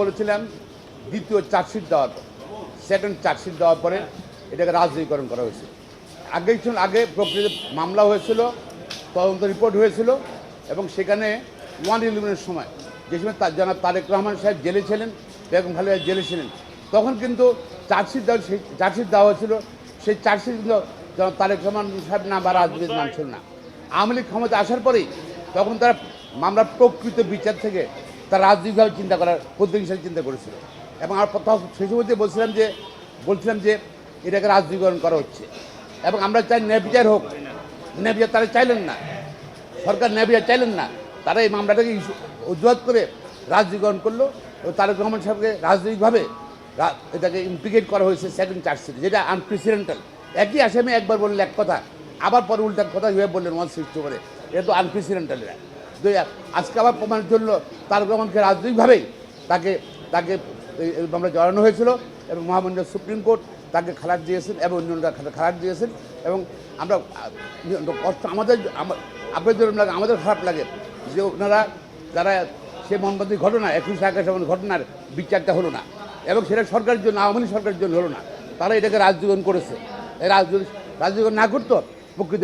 বলেছিলাম দ্বিতীয় চার্জশিট দেওয়ার পর সেকেন্ড চার্জশিট দেওয়ার পরে এটাকে রাজনীতিকরণ করা হয়েছে। আগে আগে প্রকৃত মামলা হয়েছিল, তদন্ত রিপোর্ট হয়েছিল এবং সেখানে ওয়ান ইলেভেনের সময়, যে সময় তার জনাব তারেক রহমান সাহেব জেলে ছিলেন, বেগম খালেদা জেলে ছিলেন, তখন কিন্তু চার্জশিট দেওয়া, সেই চার্জশিট দেওয়া হয়েছিল, সেই চার্জশিট কিন্তু জনাব তারেক রহমান সাহেব নাম বা রাজনীতির নাম ছিল না। আওয়ামী লীগ ক্ষমতা আসার পরেই তখন তারা মামলার প্রকৃত বিচার থেকে তারা রাজনৈতিকভাবে চিন্তা করার, পদ্ধতি হিসাবে চিন্তা করেছিল। এবং আর সেই সময়তে বলছিলাম যে বলছিলাম যে এটাকে রাজনীতিকরণ করা হচ্ছে। এবং আমরা চাই ন্যায় বিচার হোক। ন্যায় বিচার তারা চাইলেন না। সরকার ন্যায় বিচার চাইলেন না। তারা এই মামলাটাকে অজুহাত করে রাজনীতিকরণ করল ও তারেক রহমান সাহেবকে রাজনৈতিকভাবে এটাকে ইমপ্লিকেট করা হয়েছে সেকেন্ড চার্জশিটে যেটা আনপ্রেসিডেন্টাল একই আসামে একবার বললেন এক কথা, আবার পরে উল্টা কথা হয়ে বললেন ওয়ান সিক্সটি করে এটা তো আনপ্রেসিডেন্টাল দুই আজকে আবার প্রমাণের জন্য তারেক রহমানকে রাজনৈতিকভাবেই তাকে তাকে মামলা জড়ানো হয়েছিল এবং মহামান্য সুপ্রিম কোর্ট তাকে খালাট দিয়েছেন এবং অন্যরা খালা- খালাট দিয়েছেন এবং আমরা কষ্ট আমাদের, আমা- আপনাদের লাগে, আমাদের খারাপ লাগে যে ওনারা, যারা সে মনবন্দি ঘটনা, একুশে আগস্ট এমন ঘটনার বিচারটা হলো না এবং সেটা সরকারের জন্য, আওয়ামী সরকারের জন্য হলো না। তারা এটাকে রাজনীতিকরণ করেছে। এই রাজনীতি না করতো, প্রকৃতি